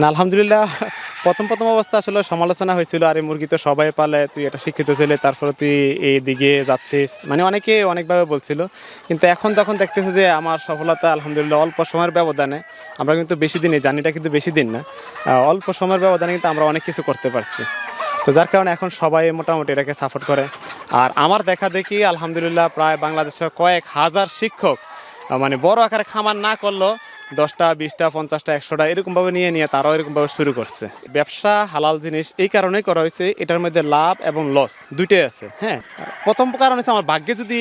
না, আলহামদুলিল্লাহ, প্রথম প্রথম অবস্থা আসলে সমালোচনা হয়েছিল, আরে মুরগি তো সবাই পালে, তুই এটা শিক্ষিত ছেলে, তারপরে তুই এই দিকে যাচ্ছিস। মানে অনেকে অনেকভাবে বলছিল, কিন্তু এখন তখন দেখতেছে যে আমার সফলতা আলহামদুলিল্লাহ অল্প সময়ের ব্যবধানে, আমরা কিন্তু বেশি দিনে জানিটা কিন্তু বেশি দিন না অল্প সময়ের ব্যবধানে কিন্তু আমরা অনেক কিছু করতে পারছি। তো যার কারণে এখন সবাই মোটামুটি এটাকে সাপোর্ট করে। আর আমার দেখা দেখি, আলহামদুলিল্লাহ, প্রায় বাংলাদেশের কয়েক হাজার শিক্ষক মানে বড় আকারে খামার না করলেও দশটা, বিশটা, পঞ্চাশটা, একশোটা এরকমভাবে নিয়ে নিয়ে তারাও এরকমভাবে শুরু করছে। ব্যবসা, হালাল জিনিস এই কারণেই করা হয়েছে, এটার মধ্যে লাভ এবং লস দুইটাই আছে হ্যাঁ? প্রথম কারণ হচ্ছে আমার ভাগ্যে যদি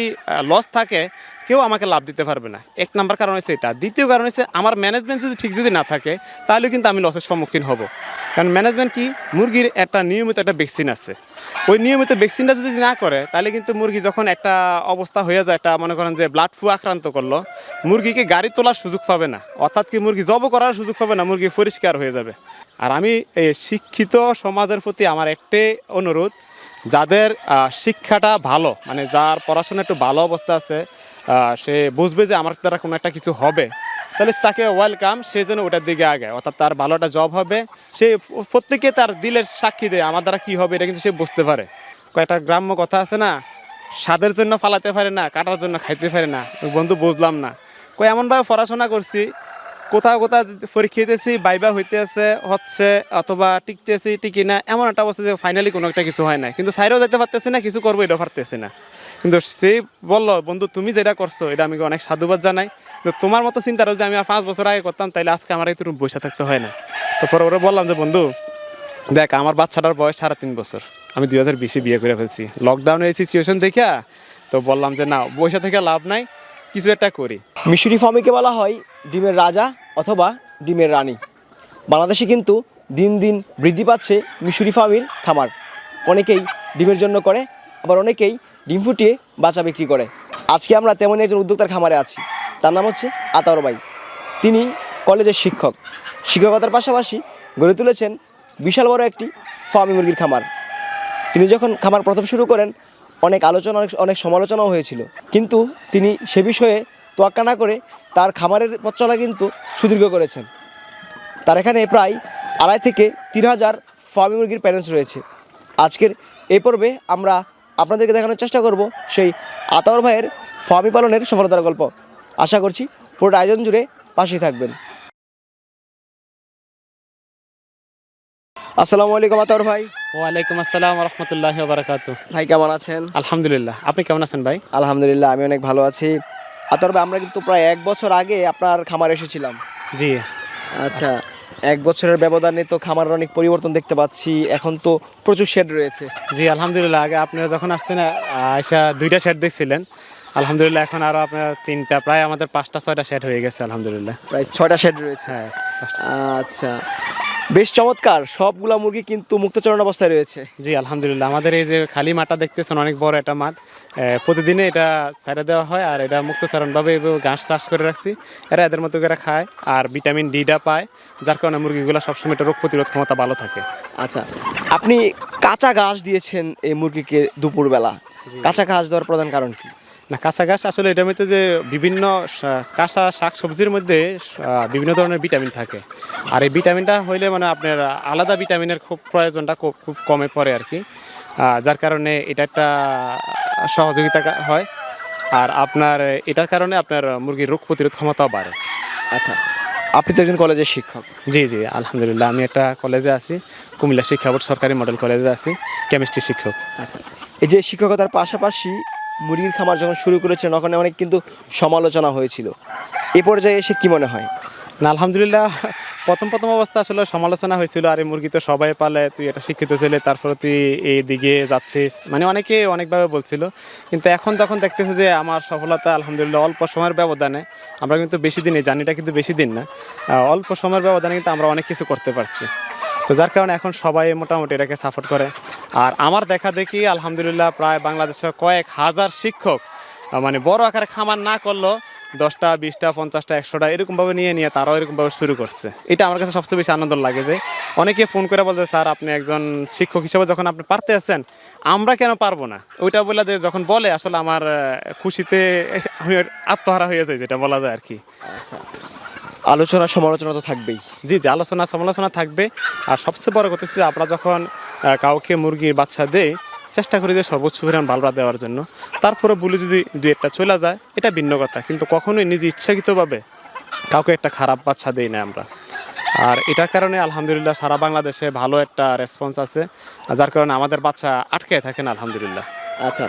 লস থাকে কেউ আমাকে লাভ দিতে পারবে না। এক নাম্বার কারণ হচ্ছে এটা। দ্বিতীয় কারণ হচ্ছে আমার ম্যানেজমেন্ট যদি ঠিক যদি না থাকে তাহলে কিন্তু আমি লসের সম্মুখীন হব। কারণ ম্যানেজমেন্ট কি? মুরগির একটা নিয়মিত একটা ভ্যাকসিন আছে। ওই নিয়মিত ভ্যাকসিনটা যদি না করে, তাহলে কিন্তু মুরগি যখন একটা অবস্থা হয়ে যায়, একটা মনে করেন যে ব্লাড ফ্লু আক্রান্ত করল মুরগিকে গাড়ি তোলার সুযোগ পাবে না? অর্থাৎ কি মুরগি জব করার সুযোগ পাবে না? মুরগি পরিষ্কার হয়ে যাবে। আর আমি এই শিক্ষিত সমাজের প্রতি আমার একটাই অনুরোধ, যাদের শিক্ষাটা ভালো মানে যার পড়াশোনা একটু ভালো অবস্থা আছে সে বুঝবে যে আমার দ্বারা কোনো একটা কিছু হবে। তাহলে তাকে ওয়েলকাম সে যেন ওটার দিকে আগে অর্থাৎ তার ভালো একটা জব হবে, সে প্রত্যেকে তার দিলের সাক্ষী দেয়, আমার দ্বারা কী হবে এটা কিন্তু সে বুঝতে পারে। কয়েকটা গ্রাম্য কথা আছে না, স্বাদের জন্য ফালাতে পারে না, কাটার জন্য খাইতে পারে না বন্ধু বুঝলাম না। কই, এমনভাবে পড়াশোনা করছি, কোথাও কোথাও পরীক্ষা দিতেছি, বাইবা হইতে আছে হচ্ছে, অথবা টিকতেছি, টিকি না, এমন একটা অবস্থা যে ফাইনালি কোনো একটা কিছু হয় না কিন্তু সাইরেও যেতে পারতেছি না, কিছু করব এটা পারতেছি না। কিন্তু সে বলল, বন্ধু, তুমি যেটা করছ, এটা আমি অনেক সাধুবাদ জানাই। কিন্তু তোমার মতো চিন্তা যদি আমি পাঁচ বছর আগে করতাম তাহলে আজকে আমার তুমি বসে থাকতে হয় না। তো পরে ওরা বললাম যে, বন্ধু, দেখ, আমার বাচ্চাটার বয়স সাড়ে তিন বছর। আমি দুই হাজার বিশে বিয়ে করে ফেলছি। লকডাউনের এই সিচুয়েশন দেখা তো বললাম যে, না, বসে থেকে লাভ নাই, কিছু একটা করি। মিশরি ফার্মিকে বলা হয় ডিমের রাজা অথবা ডিমের রানী। বাংলাদেশে কিন্তু দিন দিন বৃদ্ধি পাচ্ছে মিশরি ফার্মির খামার। অনেকেই ডিমের জন্য করে, আবার অনেকেই ডিম ফুটিয়ে বাচ্চা বিক্রি করে। আজকে আমরা তেমনই একজন উদ্যোক্তার খামারে আছি। তার নাম হচ্ছে আতাউর ভাই। তিনি কলেজের শিক্ষক। শিক্ষকতার পাশাপাশি গড়ে তুলেছেন বিশাল বড় একটি ফার্মি মুরগির খামার। তিনি যখন খামার প্রথম শুরু করেন, অনেক আলোচনা, অনেক অনেক সমালোচনাও হয়েছিল। কিন্তু তিনি সে বিষয়ে তোয়াক্কা না করে তার খামারের পথ চলা কিন্তু সুদীর্ঘ করেছেন। তার এখানে প্রায় আড়াই থেকে তিন হাজার ফার্মি মুরগির প্যারেন্টস রয়েছে। আজকের এই পর্বে আমরা আপনাদেরকে দেখানোর চেষ্টা করব সেই আতাউর ভাইয়ের ফার্মি পালনের সফলতার গল্প। আশা করছি পুরোটা আয়োজন জুড়ে পাশেই থাকবেন। আসসালামু আলাইকুম আতাউর ভাই। ওয়ালাইকুম আসসালাম রহমতুল্লাহ বারাকাতু। ভাই কেমন আছেন? আলহামদুলিল্লাহ। আপনি কেমন আছেন ভাই? আলহামদুলিল্লাহ আমি অনেক ভালো আছি। আতর ভাই আমরা কিন্তু প্রায় এক বছর আগে আপনার খামার এসেছিলাম। জি। আচ্ছা এক বছরের ব্যবধানে তো খামারের অনেক পরিবর্তন দেখতে পাচ্ছি এখন তো প্রচুর শেড রয়েছে। জি আলহামদুলিল্লাহ আগে আপনারা যখন আসছেন আয়সা দুইটা শেড দেখছিলেন। আলহামদুলিল্লাহ এখন আরও আপনার তিনটা প্রায় আমাদের পাঁচটা ছয়টা শেড হয়ে গেছে আলহামদুলিল্লাহ। প্রায় ছয়টা শেড রয়েছে। হ্যাঁ আচ্ছা। বেশ চমৎকার সবগুলা মুরগি কিন্তু মুক্তচরণ অবস্থায় রয়েছে। জি আলহামদুলিল্লাহ। আমাদের এই যে খালি মাঠটা দেখতেছেন অনেক বড় একটা মাঠ। প্রতিদিনে এটা ছেড়ে দেওয়া হয় আর এটা মুক্তচারণভাবে ঘাস চাষ করে রাখছি। এরা এদের মতো করে খায় আর ভিটামিন ডিটা পায় যার কারণে মুরগিগুলো সবসময় একটা রোগ প্রতিরোধ ক্ষমতা ভালো থাকে। আচ্ছা আপনি কাঁচা ঘাস দিয়েছেন এই মুরগিকে দুপুরবেলা। কাঁচা ঘাস দেওয়ার প্রধান কারণ কি? না কাঁচা গাছ আসলে এটার মধ্যে যে বিভিন্ন কাঁচা শাক সবজির মধ্যে বিভিন্ন ধরনের ভিটামিন থাকে। আর এই ভিটামিনটা হইলে মানে আপনার আলাদা ভিটামিনের খুব প্রয়োজনটা খুব খুব কমে পড়ে আর কি। যার কারণে এটা একটা সহযোগিতা হয়। আর আপনার এটার কারণে আপনার মুরগির রোগ প্রতিরোধ ক্ষমতাও বাড়ে। আচ্ছা আপনি তো একজন কলেজের শিক্ষক। জি জি আলহামদুলিল্লাহ আমি একটা কলেজে আছি কুমিল্লা শিক্ষা বোর্ড সরকারি মডেল কলেজে আছি কেমিস্ট্রি শিক্ষক। আচ্ছা এই যে শিক্ষকতার পাশাপাশি মুরগির খামার যখন শুরু করেছেন ওখানে অনেক কিন্তু সমালোচনা হয়েছিল। এ পর্যায়ে এসে কি মনে হয়? না, আলহামদুলিল্লাহ, প্রথম প্রথম অবস্থা আসলে সমালোচনা হয়েছিল, আরে মুরগি তো সবাই পালে, তুই এটা শিক্ষিত ছেলে, তারপরে তুই এই দিকে যাচ্ছিস। মানে অনেকে অনেকভাবে বলছিল, কিন্তু এখন তখন দেখতেছে যে আমার সফলতা আলহামদুলিল্লাহ অল্প সময়ের ব্যবধানে, আমরা কিন্তু বেশি দিনে জানিটা কিন্তু বেশি দিন না অল্প সময়ের ব্যবধানে কিন্তু আমরা অনেক কিছু করতে পারছি। তো যার কারণে এখন সবাই মোটামুটি এটাকে সাপোর্ট করে। আর আমার দেখা দেখি আলহামদুলিল্লাহ প্রায় বাংলাদেশের কয়েক হাজার শিক্ষক মানে বড় আকারে খামার না করলেও দশটা বিশটা পঞ্চাশটা একশোটা এরকমভাবে নিয়ে নিয়ে তারাও এরকমভাবে শুরু করছে। এটা আমার কাছে সবচেয়ে বেশি আনন্দ লাগে যে অনেকে ফোন করে বলছে স্যার আপনি একজন শিক্ষক হিসেবে যখন আপনি পারতে আছেন আমরা কেন পারব না? ওইটা বলে যে যখন বলে আসলে আমার খুশিতে আমি আত্মহারা হয়ে যায় যেটা বলা যায় আর কি। আচ্ছা। আলোচনা সমালোচনা তো থাকবেই। জি জি আলোচনা সমালোচনা থাকবে। আর সবচেয়ে বড় যে আমরা যখন কাউকে মুরগির বাচ্চা দেই চেষ্টা করি যে সর্বোচ্চ পরিমাণ বালবা দেওয়ার জন্য। তারপরে বলি যদি দু একটা চলে যায়, এটা ভিন্ন কথা। কিন্তু কখনোই নিজে ইচ্ছাকৃতভাবে কাউকে একটা খারাপ বাচ্চা দেই না আমরা। আর এটার কারণে আলহামদুলিল্লাহ সারা বাংলাদেশে ভালো একটা রেসপন্স আছে। যার কারণে আমাদের বাচ্চা আটকে থাকে না আলহামদুলিল্লাহ। আচ্ছা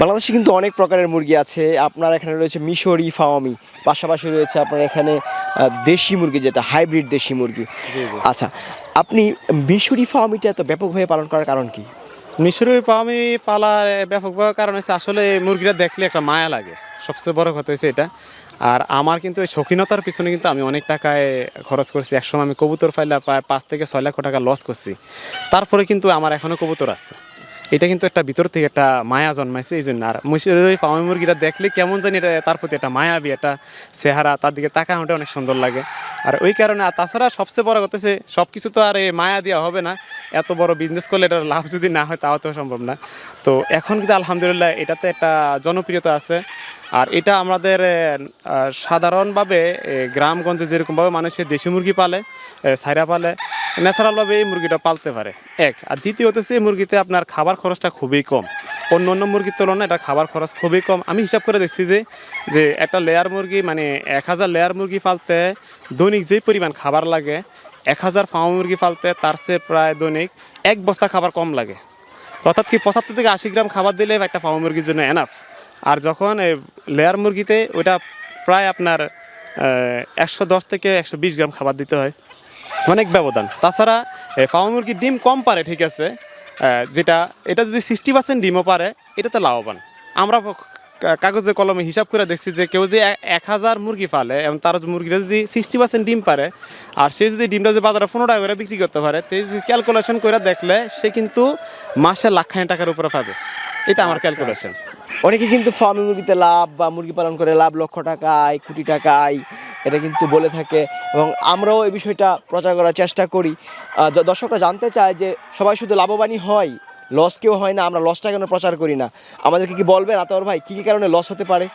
বাংলাদেশে কিন্তু অনেক প্রকারের মুরগি আছে। আপনার এখানে রয়েছে মিশরি, ফাওয়ামি। পাশাপাশি রয়েছে আপনার এখানে দেশি মুরগি যেটা হাইব্রিড দেশি মুরগি। আচ্ছা আপনি মিশরি ফাওয়ামিটা এত ব্যাপকভাবে পালন করার কারণ কি? মিশরি পামি পালার ব্যাপকভাবে কারণ হচ্ছে আসলে মুরগিটা দেখলে একটা মায়া লাগে। সবচেয়ে বড় কথা হচ্ছে এটা। আর আমার কিন্তু এই শৌখিনতার পিছনে কিন্তু আমি অনেক টাকায় খরচ করছি। একসময় আমি কবুতর ফাইলা প্রায় পাঁচ থেকে ছয় লক্ষ টাকা লস করছি। তারপরে কিন্তু আমার এখনও কবুতর আছে। এটা কিন্তু একটা ভিতর থেকে একটা মায়া জন্মাইছে এই জন্য আর মিশরের ওই ফার্মি মুরগিটা দেখলে কেমন জানি এটা তার প্রতি একটা মায়াবি, একটা চেহারা, তার দিকে তাকানোটা অনেক সুন্দর লাগে। আর ওই কারণে, আর তাছাড়া সবচেয়ে বড় কথা সে সব কিছু তো আর এই মায়া দেওয়া হবে না। এত বড় বিজনেস করলে এটার লাভ যদি না হয়, তাও তো সম্ভব না। তো এখন কিন্তু আলহামদুলিল্লাহ, এটাতে একটা জনপ্রিয়তা আছে। আর এটা আমাদের সাধারণভাবে গ্রামগঞ্জে যেরকমভাবে মানুষের দেশি মুরগি পালে এ, ছাইরা পালে ন্যাচারালভাবে এই মুরগিটা পালতে পারে। এক আর দ্বিতীয়ত হচ্ছে এই মুরগিতে আপনার খাবার খরচটা খুবই কম। অন্য অন্য মুরগির তুলনায় এটা খাবার খরচ খুবই কম। আমি হিসাব করে দেখছি যে যে একটা লেয়ার মুরগি মানে এক হাজার লেয়ার মুরগি পালতে দৈনিক যে পরিমাণ খাবার লাগে এক হাজার ফার্ম মুরগি পালতে তার চেয়ে প্রায় দৈনিক এক বস্তা খাবার কম লাগে। অর্থাৎ কি পঁচাত্তর থেকে আশি গ্রাম খাবার দিলে একটা ফার্ম মুরগির জন্য এনাফ আর যখন লেয়ার মুরগিতে ওটা প্রায় আপনার একশো দশ থেকে একশো বিশ গ্রাম খাবার দিতে হয়। অনেক ব্যবধান। তাছাড়া ফার্ম মুরগির ডিম কম পারে ঠিক আছে যেটা এটা যদি সিক্সটি পার্সেন্ট ডিমও পারে এটাতে লাভবান। আমরা কাগজে কলমে হিসাব করে দেখছি যে কেউ যদি এক হাজার মুরগি পালে এবং তার মুরগিটা যদি সিক্সটি পার্সেন্ট ডিম পারে আর সে যদি ডিমটা যদি বাজারে পনেরো টাকা করে বিক্রি করতে পারে তো ক্যালকুলেশন করে দেখলে সে কিন্তু মাসে লাখখানি টাকার উপরে পাবে। এটা আমার ক্যালকুলেশন অনেকে কিন্তু ফার্মে মুরগিতে লাভ বা মুরগি পালন করে লাভ লক্ষ টাকা আয় কোটি টাকা আয় এটা কিন্তু বলে থাকে এবং আমরাও এই বিষয়টা প্রচার করার চেষ্টা করি। দর্শকরা জানতে চায় যে সবাই শুধু লাভবানই হয় লস কেউ হয় না, আমরা লসটা কেন প্রচার করি না? আমাদেরকে কি বলবেন আতর ভাই? কী কী কারণে লস হতে পারে?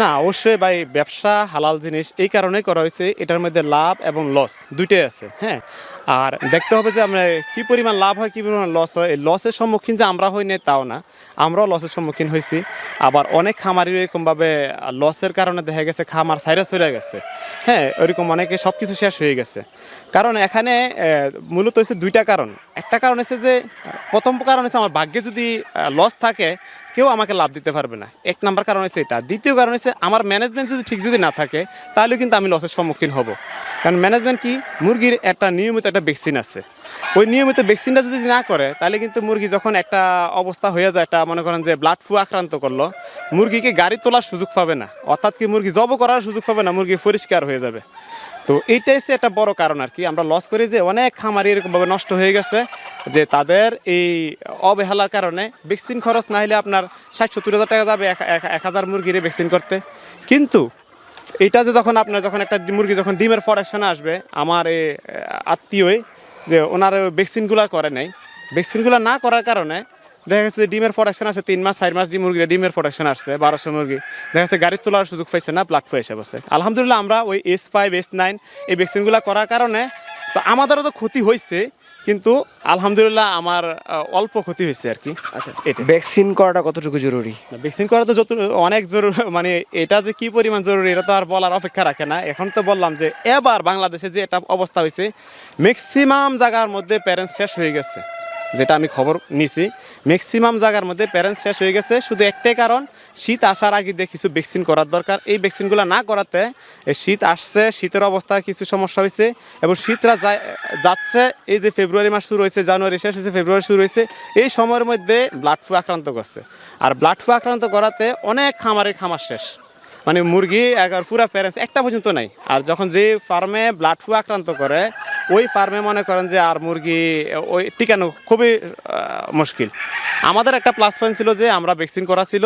না, অবশ্যই ভাই, ব্যবসা, হালাল জিনিস, এই কারণেই করা হয়েছে। এটার মধ্যে লাভ এবং লস দুইটাই আছে হ্যাঁ? আর দেখতে হবে যে আমরা কি পরিমাণ লাভ হয়, কি পরিমাণ লস হয়। এই লসের সম্মুখীন যে আমরা হই নাই, তাও না। আমরাও লসের সম্মুখীন হয়েছি আবার অনেক খামারি এরকমভাবে লসের কারণে দেখা গেছে খামার সাইরাস হয়ে গেছে হ্যাঁ? ওইরকম অনেকে সব কিছু শেষ হয়ে গেছে। কারণ এখানে মূলত হচ্ছে দুইটা কারণ। একটা কারণ হচ্ছে যে, প্রথম কারণ হচ্ছে আমার ভাগ্যে যদি লস থাকে কেউ আমাকে লাভ দিতে পারবে না। এক নাম্বার কারণ হচ্ছে এটা। দ্বিতীয় কারণ হচ্ছে আমার ম্যানেজমেন্ট যদি ঠিক যদি না থাকে তাহলে কিন্তু আমি লসের সম্মুখীন হব। কারণ ম্যানেজমেন্ট কি? মুরগির একটা নিয়মিত একটা ভ্যাকসিন আছে। ওই নিয়মিত ভ্যাকসিনটা যদি না করে, তাহলে কিন্তু মুরগি যখন একটা অবস্থা হয়ে যায়, একটা মনে করেন যে ব্লাড ফ্লু আক্রান্ত করল, মুরগিকে গাড়ি তোলার সুযোগ পাবে না। অর্থাৎ কি মুরগি জব করার সুযোগ পাবে না, মুরগি পরিষ্কার হয়ে যাবে। তো এইটাই হচ্ছে একটা বড় কারণ আর কি। আমরা লস করি যে অনেক খামারি এরকমভাবে নষ্ট হয়ে গেছে যে তাদের এই অবহেলার কারণে ভ্যাকসিন খরচ না হলে আপনার ষাট, সত্তর হাজার টাকা যাবে, এক- হাজার মুরগির ভ্যাকসিন করতে। কিন্তু এটা যে যখন আপনার যখন একটা মুরগি যখন ডিমের প্রোডাকশনে আসবে, আমার এই আত্মীয়ই যে ওনার ভ্যাকসিনগুলো করে নাই। ভ্যাকসিনগুলো না করার কারণে দেখা গেছে যে ডিমের প্রোডাকশন আছে তিন মাস চার মাস ডিম মুরগিরা ডিমের প্রোডাকশন আসছে বারোশো মুরগি। দেখা যাচ্ছে গাড়ি তোলার সুযোগ পাইছে না প্লাট এসে বসে আলহামদুলিল্লাহ আমরা ওই এস ফাইভ এস নাইন এই ভ্যাকসিনগুলো করার কারণে তো আমাদেরও তো ক্ষতি হয়েছে কিন্তু আলহামদুলিল্লাহ আমার অল্প ক্ষতি হয়েছে আর কি। আচ্ছা এটা। ভ্যাকসিন করাটা কতটুকু জরুরি? ভ্যাকসিন করা তো যত অনেক জরুরি মানে এটা যে কি পরিমাণ জরুরি এটা তো আর বলার অপেক্ষা রাখে না। এখন তো বললাম যে এবার বাংলাদেশে যে এটা অবস্থা হয়েছে ম্যাক্সিমাম জায়গার মধ্যে প্যারেন্টস শেষ হয়ে গেছে। যেটা আমি খবর নিছি। ম্যাক্সিমাম জায়গার মধ্যে প্যারেন্টস শেষ হয়ে গেছে। শুধু একটাই কারণ, শীত আসার আগে দিয়ে কিছু ভ্যাকসিন করার দরকার। এই ভ্যাকসিনগুলো না করাতে শীত আসছে, শীতের অবস্থায় কিছু সমস্যা হয়েছে এবং শীতরা যাচ্ছে, এই যে ফেব্রুয়ারি মাস শুরু হয়েছে জানুয়ারি শেষ হয়েছে ফেব্রুয়ারি শুরু হয়েছে, এই সময়ের মধ্যে ব্লাড ফ্লু আক্রান্ত করছে। আর ব্লাড ফ্লু আক্রান্ত করাতে অনেক খামারের খামার শেষ। মানে মুরগি একবার পুরা প্যারেন্টস একটা পর্যন্ত নাই। আর যখন যে ফার্মে ব্লাড ফ্লু আক্রান্ত করে ওই ফার্মে মনে করেন যে আর মুরগি ওই টিকানো খুবই মুশকিল। আমাদের একটা প্লাস পয়েন্ট ছিল যে আমরা ভ্যাকসিন করা ছিল।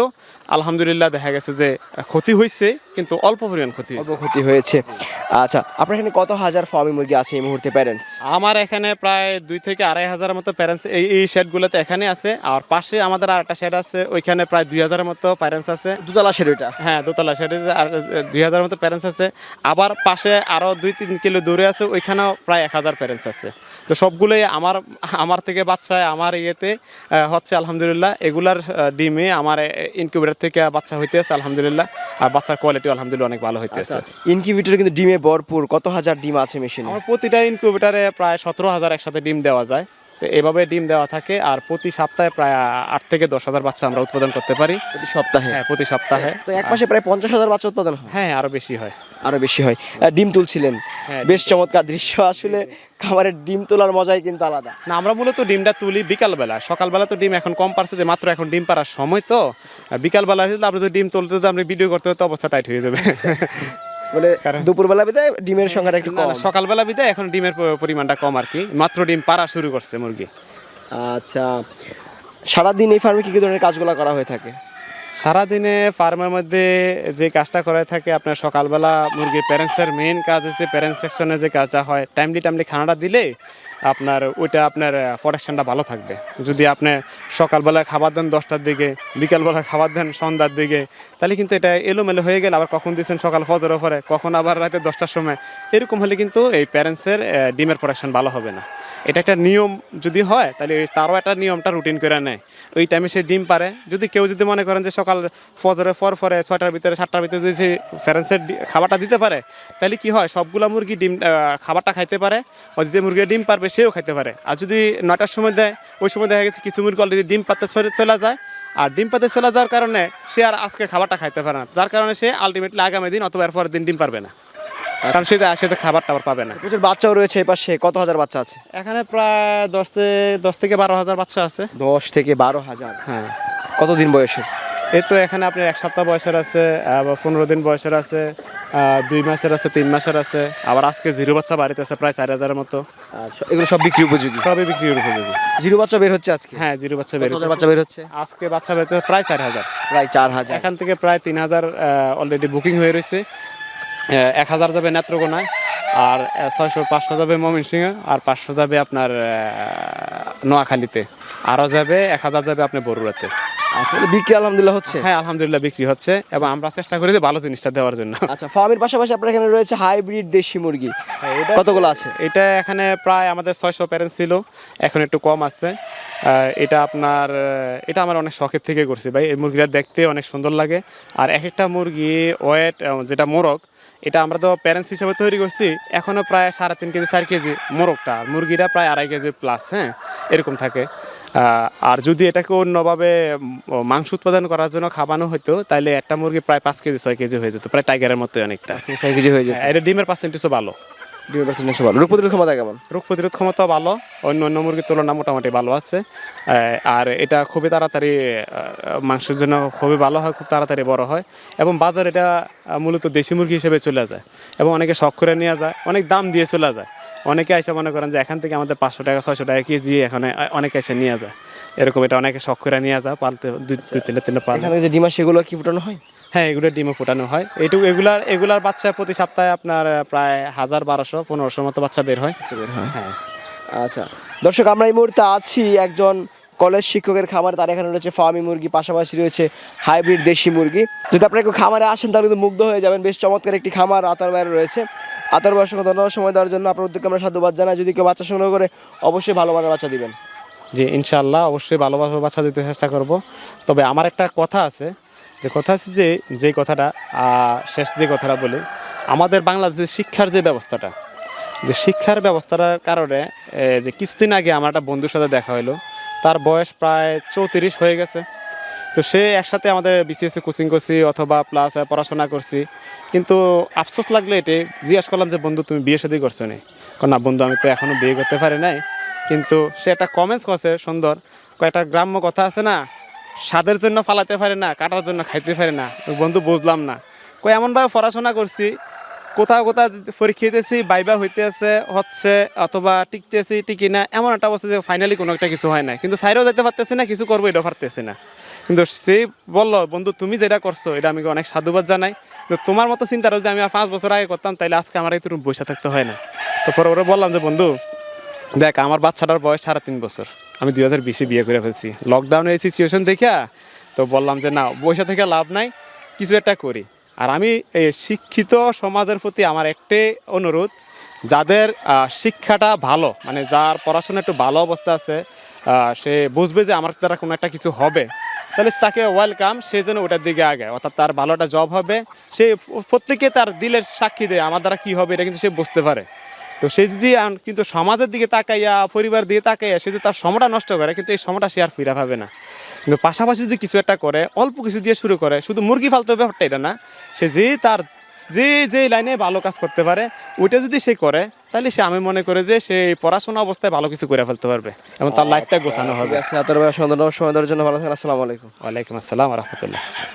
আলহামদুলিল্লাহ দেখা গেছে যে ক্ষতি হয়েছে কিন্তু অল্প পরিমাণ ক্ষতি অল্প হয়েছে ক্ষতি হয়েছে। আচ্ছা আপনার এখানে কত হাজার ফার্মি মুরগি আছে এই মুহূর্তে প্যারেন্টস আমার এখানে প্রায় দুই থেকে আড়াই হাজারের মতো প্যারেন্টস এই এই শেডগুলোতে এখানে আছে। আর পাশে আমাদের আর একটা শেড আছে ওইখানে প্রায় দুই হাজারের মতো প্যারেন্টস আছে। দুতলা শেড ওইটা? হ্যাঁ দোতলা শেডে আর দুই হাজার মতো প্যারেন্টস আছে। আবার পাশে আরও দুই তিন কিলো দূরে আছে ওইখানেও প্রায় এক হাজার প্যারেন্টস আছে। তো সবগুলোই আমার আমার থেকে বাচ্চায় আমার ইয়েতে হচ্ছে আলহামদুলিল্লাহ এগুলার ডিমে আমার ইনকিউবেটার থেকে বাচ্চা হইতেছে আলহামদুলিল্লাহ। আর বাচ্চার কোয়ালিটি আলহামদুলিল্লাহ অনেক ভালো হইতেছে। ইনকিউবেটার কিন্তু ডিমে ভরপুর কত হাজার ডিম আছে মেশিনে আমার প্রতিটা ইনকিউবেটারে প্রায় সতেরো হাজার একসাথে ডিম দেওয়া যায়। তো এভাবে ডিম দেওয়া থাকে আর প্রতি সপ্তাহে প্রায় আট থেকে দশ হাজার বাচ্চা আমরা উৎপাদন করতে পারি। প্রতি সপ্তাহে? হ্যাঁ প্রতি সপ্তাহে। তো এক মাসে প্রায় পঞ্চাশ হাজার বাচ্চা উৎপাদন হয়? হ্যাঁ আরও বেশি হয়। আরও বেশি হয়। ডিম তুলছিলেন। হ্যাঁ, বেশ চমৎকার দৃশ্য। আসলে খামারের ডিম তোলার মজাই কিন্তু আলাদা। না আমরা মূলত ডিমটা তুলি বিকালবেলা। সকালবেলা তো ডিম এখন কম পারছে যে মাত্র এখন ডিম পারার সময় তো। বিকালবেলা হলে আপনি যদি ডিম তুলতে তো আপনি ভিডিও করতে তো অবস্থা টাইট হয়ে যাবে। মানে দুপুরবেলা বিদায় ডিমের সংখ্যাটা একটু কম। সকালবেলা বিদায় এখন ডিমের পরিমাণটা কম আর কি। মাত্র ডিম পারা শুরু করছে মুরগি। আচ্ছা সারাদিন এই ফার্মে কী কী ধরনের কাজগুলো করা হয়ে থাকে? সারাদিনে ফার্মের মধ্যে যে কাজটা করে থাকে আপনার সকালবেলা মুরগি প্যারেন্টসের মেন কাজ হচ্ছে প্যারেন্টস সেকশনে যে কাজটা হয় টাইমলি টাইমলি খানাটা দিলে আপনার, ওইটা আপনার প্রোডাকশনটা ভালো থাকবে। যদি আপনি সকালবেলা খাবার দেন দশটার দিকে, বিকালবেলা খাবার দেন সন্ধ্যার দিকে, তাহলে কিন্তু এটা এলোমেলো হয়ে গেলে আবার কখন দিচ্ছেন সকাল ফজর ওপরে কখন আবার রাতে দশটার সময়, এরকম হলে কিন্তু এই প্যারেন্টসের ডিমের প্রোডাকশন ভালো হবে না। এটা একটা নিয়ম যদি হয়, তাহলে তারও একটা নিয়মটা রুটিন করে নেয়। ওই টাইমে সে ডিম পারে। যদি কেউ যদি মনে করেন যে সকাল ফজরের পর পরে ছয়টার ভিতরে, সাতটার ভিতরে যদি সে ফ্যারেন্সের খাবারটা দিতে পারে, তাহলে কি হয়? সবগুলা মুরগি ডিম খাবারটা খাইতে পারে। আর যে মুরগি ডিম পারবে, সেও খাইতে পারে। আর যদি নয়টার সময় দেয়, ওই সময় দেখা গেছে কিছু মুরগি অলরেডি ডিম পাতে চলে যায়। আর ডিম পাতে চলে যাওয়ার কারণে সে আর আজকে খাবারটা খাইতে পারে না। যার কারণে সে আলটিমেটলি আগামী দিন অথবা এর পরের দিন ডিম পারবে না। কারণ সে সেটা খাবার টাবার পাবে না। প্রচুর বাচ্চাও রয়েছে এই পাশে কত হাজার বাচ্চা আছে? এখানে প্রায় দশ থেকে দশ থেকে বারো হাজার বাচ্চা আছে। দশ থেকে বারো হাজার হ্যাঁ। কতদিন বয়সের? এই তো এখানে আপনার এক সপ্তাহ বয়সের আছে আবার পনেরো দিন বয়সের আছে দুই মাসের আছে তিন মাসের আছে আবার আজকে জিরো বাচ্চা বাড়িতে আছে প্রায় চার হাজারের মতো। আচ্ছা এগুলো সব বিক্রি উপযোগী? সবই বিক্রি উপযোগী। জিরো বাচ্চা বের হচ্ছে আজকে? হ্যাঁ জিরো বাচ্চা বের হচ্ছে। বাচ্চা বের হচ্ছে? আজকে বাচ্চা বের হচ্ছে প্রায় চার হাজার। প্রায় চার হাজার। এখান থেকে প্রায় তিন হাজার অলরেডি বুকিং হয়ে রয়েছে। এক হাজার যাবে নেত্রকোনায় আর ছয়শো পাঁচশো যাবে ময়মনসিংহে আর পাঁচশো যাবে আপনার নোয়াখালীতে। আরও যাবে এক হাজার যাবে আপনার বরুড়াতে। আসলে বিক্রি আলহামদুলিল্লাহ হচ্ছে? হ্যাঁ আলহামদুলিল্লাহ বিক্রি হচ্ছে এবং আমরা চেষ্টা করি যে ভালো জিনিসটা দেওয়ার জন্য। আচ্ছা ফার্মের পাশাপাশি আপনার এখানে রয়েছে হাইব্রিড দেশি মুরগি। কতগুলো আছে? এটা এখানে প্রায় আমাদের ছয়শো প্যারেন্টস ছিল এখন একটু কম আছে। এটা আপনার এটা আমার অনেক শখের থেকে করছি ভাই এই মুরগিটা দেখতে অনেক সুন্দর লাগে। আর এক একটা মুরগি ওয়েট যেটা মোরগ এটা আমরা তো প্যারেন্টস হিসেবে তৈরি করছি। এখনও প্রায় সাড়ে তিন কেজি চার কেজি মোরগটা। আর মুরগিটা প্রায় আড়াই কেজি প্লাস হ্যাঁ? এরকম থাকে। আর যদি এটাকে অন্যভাবে মাংস উৎপাদন করার জন্য খাবানো হতো তাহলে একটা মুরগি প্রায় পাঁচ কেজি ছয় কেজি হয়ে যেত। প্রায় টাইগারের মতোই অনেকটা। ছয় কেজি হয়ে যেত। হ্যাঁ, এটা ডিমের পার্সেন্টেজও ভালো। ডিমের পার্সেন্টেজ ভালো। রোগ প্রতিরোধ ক্ষমতা কেমন? রোগ প্রতিরোধ ক্ষমতা ভালো। অন্য অন্য মুরগির তুলনা মোটামুটি ভালো আছে। আর এটা খুবই তাড়াতাড়ি মাংসের জন্য খুবই ভালো হয়, খুব তাড়াতাড়ি বড় হয়। এবং বাজার এটা মূলত দেশি মুরগি হিসেবে চলে যায়। এবং অনেকে শখ করে নিয়ে যায়, অনেক দাম দিয়ে চলে যায়। অনেকে আইসা মনে করেন যে এখান থেকে আমাদের পাঁচশো টাকা ছয়শো টাকা কেজি এখানে অনেকে এসে নিয়ে যায়। এরকম এটা অনেকে শখ করে নিয়ে যায় পালতে দুই দুই তিনটে তিনটে পাল। যে ডিমা সেগুলো কি ফুটানো হয়? হ্যাঁ এগুলো ডিমও ফোটানো হয়। এইটুকু এগুলার এগুলার বাচ্চা প্রতি সপ্তাহে আপনার প্রায় হাজার বারোশো পনেরোশোর মতো বাচ্চা বের হয়। বের হয়। হ্যাঁ। আচ্ছা। দর্শক আমরা এই মুহূর্তে আছি একজন কলেজ শিক্ষকের খামার। তার এখানে রয়েছে ফার্মি মুরগি পাশাপাশি রয়েছে হাইব্রিড দেশি মুরগি। যদি আপনারা একটু খামারে আসেন তাহলে কিন্তু মুগ্ধ হয়ে যাবেন। বেশ চমৎকার একটি খামার আতার বাইরে রয়েছে। আতার বয়স ধন্যবাদ সময় দেওয়ার জন্য আপনার উদ্যোগকে আমরা সাধুবাদ জানাই। যদি কেউ বাচ্চা সংগ্রহ করে, অবশ্যই ভালো মানের বাচ্চা দিবেন। জি ইনশাল্লাহ অবশ্যই ভালোভাবে বাচ্চা দিতে চেষ্টা করব। তবে আমার একটা কথা আছে। যে কথা আছে যে যে কথাটা শেষ যে কথাটা বলি, আমাদের বাংলাদেশের শিক্ষার যে ব্যবস্থাটা, যে শিক্ষার ব্যবস্থাটার কারণে যে কিছুদিন আগে আমার একটা বন্ধুর সাথে দেখা হলো তার বয়স প্রায় চৌত্রিশ হয়ে গেছে। তো সে একসাথে আমাদের বিসিএসসি কোচিং করছি অথবা প্লাস পড়াশোনা করছি। কিন্তু আফসোস লাগলে এটি, জিজ্ঞাসা করলাম যে, বন্ধু, তুমি বিয়ে শাদী করছ নি? কারণ না বন্ধু, আমি তো এখনও বিয়ে করতে পারি নাই। কিন্তু সে একটা কমেন্টস করছে, সুন্দর। কয়েকটা গ্রাম্য কথা আছে না, স্বাদের জন্য ফালাতে পারে না, কাটার জন্য খাইতে পারে না। বন্ধু, বুঝলাম না। কই এমনভাবে পড়াশোনা করছি, কোথাও কোথাও পরীক্ষা দিতেছি, বাইবা হইতেছে হচ্ছে অথবা টিকতেছি, টিকি না, এমন একটা অবস্থা যে ফাইনালি কোনো একটা কিছু হয় না কিন্তু সাইরেও যেতে পারতেছি না, কিছু করব এটা পারতেছি না। কিন্তু সে বলল, বন্ধু, তুমি যেটা করছ, এটা আমি অনেক সাধুবাদ জানাই। কিন্তু তোমার মতো চিন্তা যদি আমি পাঁচ বছর আগে করতাম তাহলে আজকে আমার তুমি বসে থাকতে হয় না। তো পরে ওরা বললাম যে, বন্ধু, দেখ, আমার বাচ্চাটার বয়স সাড়ে তিন বছর। আমি দুই হাজার বিশে বিয়ে করে ফেলছি। লকডাউনের এই সিচুয়েশন দেখে তো বললাম যে, না, বসে থেকে লাভ নাই, কিছু একটা করি। আর আমি এই শিক্ষিত সমাজের প্রতি আমার একটাই অনুরোধ, যাদের শিক্ষাটা ভালো মানে যার পড়াশোনা একটু ভালো অবস্থা আছে সে বুঝবে যে আমার দ্বারা কোনো একটা কিছু হবে। তাহলে তাকে ওয়েলকাম সে যেন ওটার দিকে আগে অর্থাৎ তার ভালো একটা জব হবে, সে প্রত্যেকে তার দিলের সাক্ষী দেয়, আমার দ্বারা কী হবে এটা কিন্তু সে বুঝতে পারে। তো সে যদি কিন্তু সমাজের দিকে তাকাইয়া, পরিবার দিয়ে তাকাইয়া, সে যদি তার সময়টা নষ্ট করে, কিন্তু এই সময়টা সে আর ফিরা পাবে না। কিন্তু পাশাপাশি যদি কিছু একটা করে, অল্প কিছু দিয়ে শুরু করে, শুধু মুরগি ফালতে ব্যাপারটা এটা না, সে যে তার যে যে লাইনে ভালো কাজ করতে পারে, ওইটা যদি সে করে তাহলে সে আমি মনে করে যে সে পড়াশোনা অবস্থায় ভালো কিছু করে ফেলতে পারবে এবং তার লাইফটা গোছানো হবে। আপনার সময় দেওয়ার জন্য ভালো থাকেন আসসালামু আলাইকুম। ওয়ালাইকুম আসসালাম রহমতুল্লাহ।